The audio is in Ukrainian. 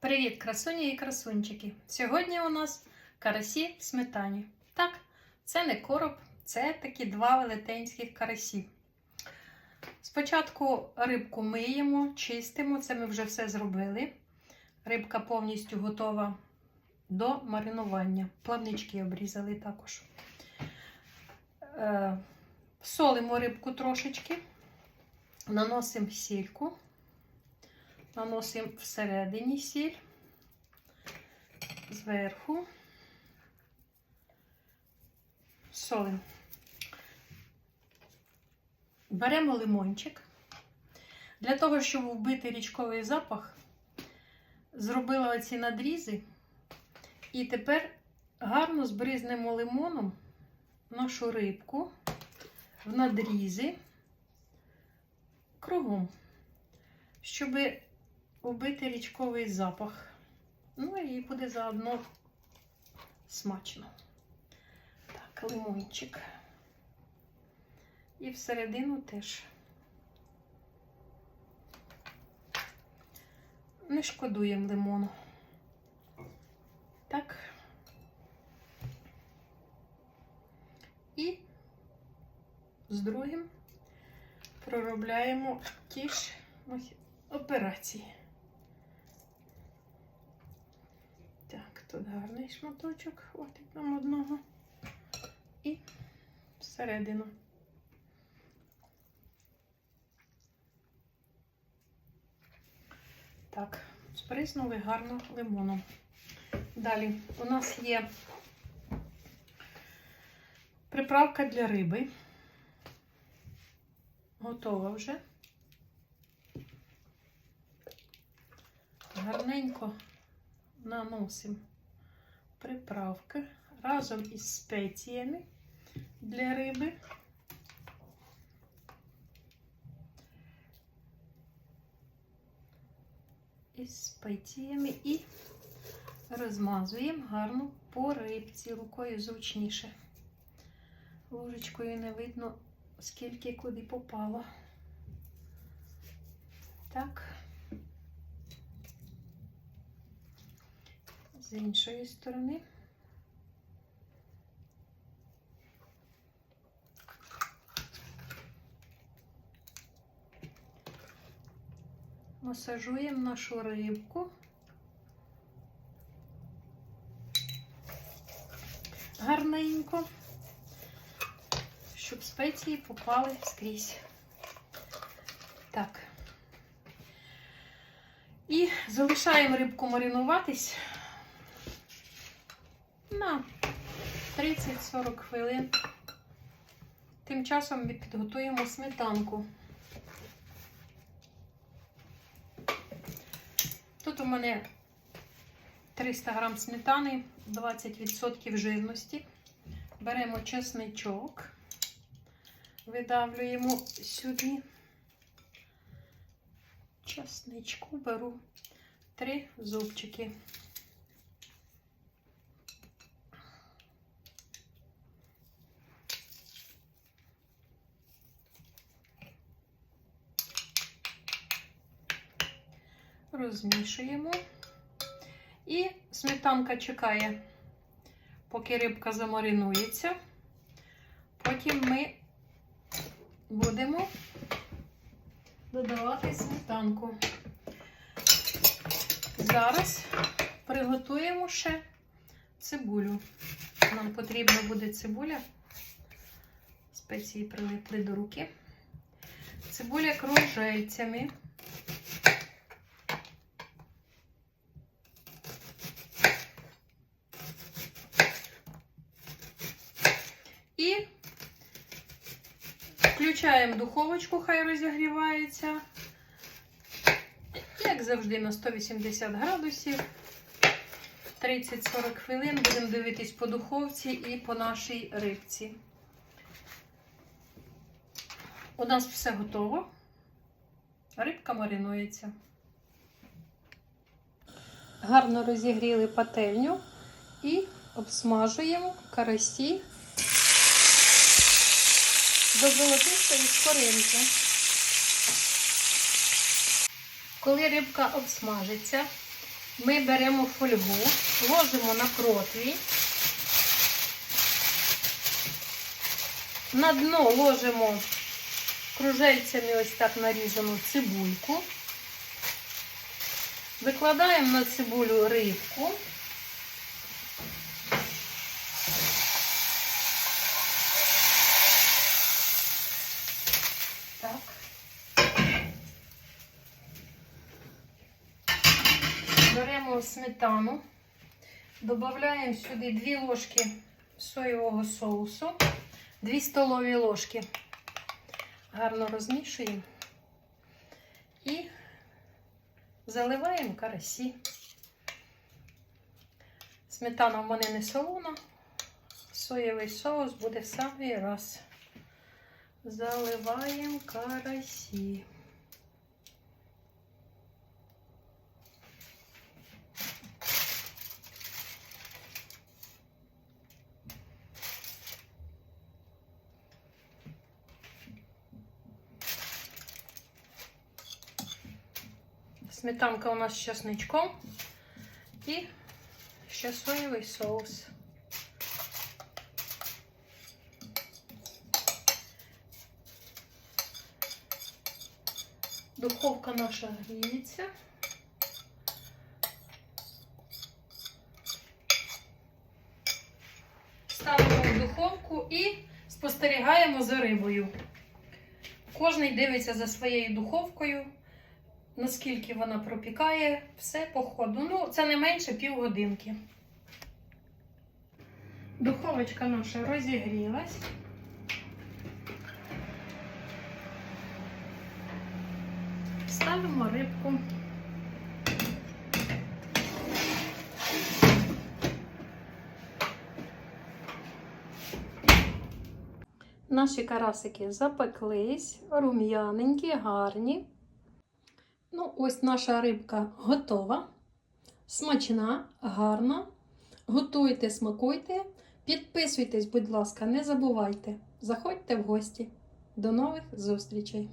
Привіт, красуні і красунчики! Сьогодні у нас карасі в сметані. Так, це не короб, це такі два велетенських карасі. Спочатку рибку миємо, чистимо, це ми вже все зробили. Рибка повністю готова до маринування. Плавнички обрізали також. Е, солимо рибку трошечки, наносимо сільку. Наносимо всередині сіль, зверху, солимо. Беремо лимончик. Для того, щоб вбити річковий запах, зробила оці надрізи. І тепер гарно збризнемо лимоном нашу рибку в надрізи кругом, щоб вбити річковий запах. Ну і буде заодно смачно. Так, лимончик. І всередину теж. Не шкодуємо лимону. Так. І з другим проробляємо ті ж операції. Так, тут гарний шматочок, хватить нам одного. І всередину. Так, сприснули гарно лимоном. Далі у нас є приправка для риби. Готова вже. Гарненько наносимо приправки разом із спеціями для риби. Із спеціями і розмазуємо гарно по рибці, рукою зручніше. Ложечкою не видно, скільки куди попало. Так. З іншої сторони. Масажуємо нашу рибку. Гарненько, щоб спеції попали скрізь. Так. І залишаємо рибку маринуватись на 30-40 хвилин. Тим часом ми підготуємо сметанку. Тут у мене 300 грам сметани, 20% жирності. Беремо чесничок, видавлюємо сюди. Чесничку беру 3 зубчики. Розмішуємо. І сметанка чекає, поки рибка замаринується. Потім ми будемо додавати сметанку. Зараз приготуємо ще цибулю. Нам потрібна буде цибуля. Спеції прилипли до руки. Цибуля кружельцями. І включаємо духовочку, хай розігрівається. Як завжди, на 180 градусів. 30-40 хвилин будемо дивитись по духовці і по нашій рибці. У нас все готово. Рибка маринується. Гарно розігріли пательню і обсмажуємо карасі до золотистої скоринки. Коли рибка обсмажиться, Ми беремо фольгу, ложимо на противінь. На дно ложимо кружельцями ось так нарізану цибульку. Викладаємо на цибулю рибку. Так. Сметану, додаємо сюди 2 ложки соєвого соусу, 2 столові ложки. Гарно розмішуємо і заливаємо карасі. Сметана в мене не солона, соєвий соус буде в самий раз. Заливаємо карасі. Сметанка у нас з чесничком і ще соєвий соус. Духовка наша гріється. Ставимо в духовку і спостерігаємо за рибою. Кожний дивиться за своєю духовкою, наскільки вона пропікає, все по ходу. Ну, це не менше півгодинки. Духовочка наша розігрілась. Ставимо рибку. Наші карасики запеклись, рум'яненькі, гарні. Ну, ось наша рибка готова. Смачна, гарна. Готуйте, смакуйте. Підписуйтесь, будь ласка, не забувайте. Заходьте в гості. До нових зустрічей!